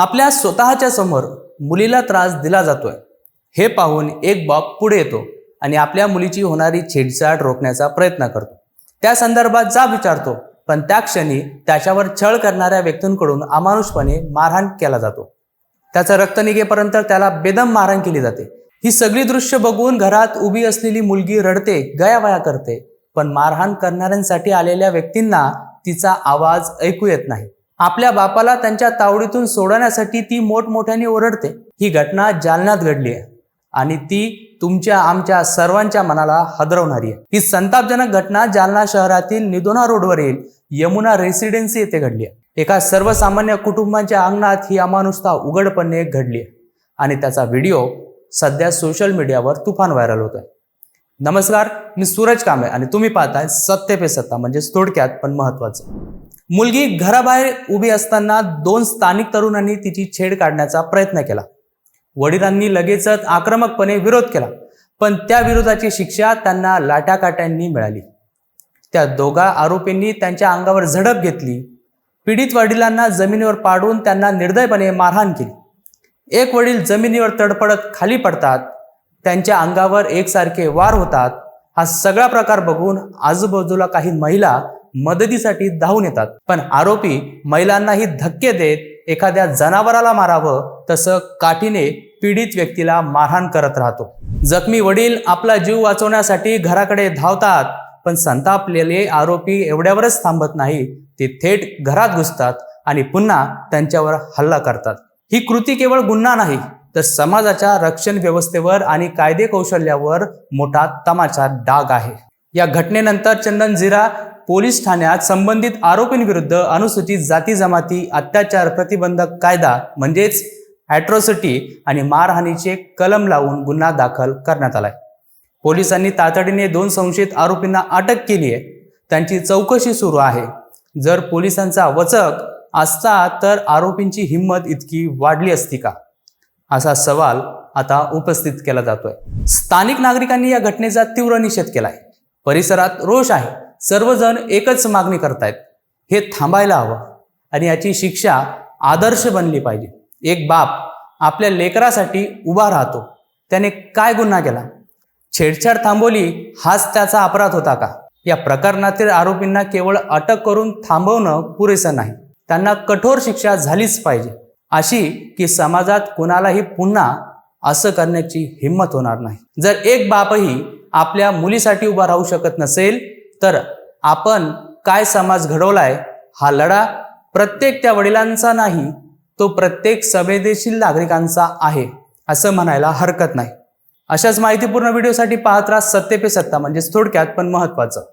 आपल्या स्वतःच्या समोर मुलीला त्रास दिला जातोय. हे पाहून एक बाप पुढे येतो आणि आपल्या मुलीची होणारी छेडछाड रोखण्याचा प्रयत्न करतो. त्या संदर्भात जा विचारतो पण त्या क्षणी त्याच्यावर छळ करणाऱ्या व्यक्तींकडून अमानुषपणे मारहाण केला जातो. त्याचं रक्त निघेपर्यंत त्याला बेदम मारहाण केली जाते. ही सगळी दृश्य बघून घरात उभी असलेली मुलगी रडते गयावया करते पण मारहाण करणाऱ्यांसाठी आलेल्या व्यक्तींना तिचा आवाज ऐकू येत नाही. आपल्या बापाला त्यांच्या तावडीतून सोडवण्यासाठी ती मोठमोठ्याने ओरडते. ही घटना जालन्यात घडली आहे आणि ती तुमच्या आमच्या सर्वांच्या मनाला हदरवणारी आहे. ही संतापजनक घटना जालना शहरातील निदोना रोडवरील यमुना रेसिडेन्सी येथे घडली आहे. एका सर्वसामान्य कुटुंबांच्या अंगणात ही अमानुषता उघडपणे घडली आहे. आणि त्याचा व्हिडिओ सध्या सोशल मीडियावर तुफान व्हायरल होत आहे नमस्कार मी सूरज कांबळे आणि तुम्ही पाहताय सत्य पे सत्ता म्हणजे थोडक्यात पण महत्वाचं. मुलगी घराबाहेर उभी असताना दोन स्थानिक तरुणांनी तिची छेड काढण्याचा प्रयत्न केला. वडिलांनी लगेचच आक्रमकपणे विरोध केला पण त्या विरोधाची शिक्षा त्यांना लाटाकाट्यांनी मिळाली. त्या दोघा आरोपींनी त्यांच्या अंगावर झडप घेतली. पीडित वडिलांना जमिनीवर पाडून त्यांना निर्दयपणे मारहाण केली. एक वडील जमिनीवर तडपडत खाली पडतात त्यांच्या अंगावर एकसारखे वार होतात. हा सगळा प्रकार बघून आजूबाजूला काही महिला मदतीसाठी धावून येतात. पण आरोपी महिलांनाही धक्के देत एखाद्या जनावराला मारावं तसं काठीने पीडित व्यक्तीला मारहाण करत राहतो. जखमी वडील आपला जीव वाचवण्यासाठी घराकडे धावतात पण संतापलेले आरोपी एवढ्यावरच थांबत नाही ते थेट घरात घुसतात आणि पुन्हा त्यांच्यावर हल्ला करतात. ही कृती केवळ गुन्हा नाही तर समाजाच्या रक्षण व्यवस्थेवर आणि कायदे कौशल्यावर मोठा तमाचा डाग आहे. या घटनेनंतर चंदन झिरा पोलीस ठाण्यात संबंधित आरोपींविरुद्ध अनुसूचित जाती जमाती अत्याचार प्रतिबंधक कायदा म्हणजेच ॲट्रॉसिटी आणि मारहाणीचे कलम लावून गुन्हा दाखल करण्यात आलाय. पोलिसांनी तातडीने दोन संशयित आरोपींना अटक केली आहे. त्यांची चौकशी सुरू आहे. जर पोलिसांचा वचक असता तर आरोपींची हिंमत इतकी वाढली असती का? असा सवाल आता उपस्थित केला जातोय. स्थानिक नागरिकांनी या घटनेचा तीव्र निषेध केलाय. परिसरात रोष आहे. सर्वजण एकच मागणी करतायत हे थांबायला हवं. आणि याची शिक्षा आदर्श बनली पाहिजे. एक बाप आपल्या लेकरासाठी उभा राहतो. त्याने काय गुन्हा केला? छेडछाड थांबवली हाच त्याचा अपराध होता का? या प्रकरणातील आरोपींना केवळ अटक करून थांबवणं पुरेसं नाही. त्यांना कठोर शिक्षा झालीच पाहिजे. अशी की समाजात कुणालाही पुन्हा असं करण्याची हिंमत होणार नाही. जर एक बापही आपल्या मुलीसाठी उभा राहू शकत नसेल तर आपण काय समाज घडवलाय? हा लढा प्रत्येक त्या वडिलांचा नाही तो प्रत्येक संवेदनशील नागरिकांचा आहे असं म्हणायला हरकत नाही. अशाच माहितीपूर्ण व्हिडिओसाठी पाहत राहा सत्ते पे सत्ता म्हणजेच थोडक्यात पण महत्वाचं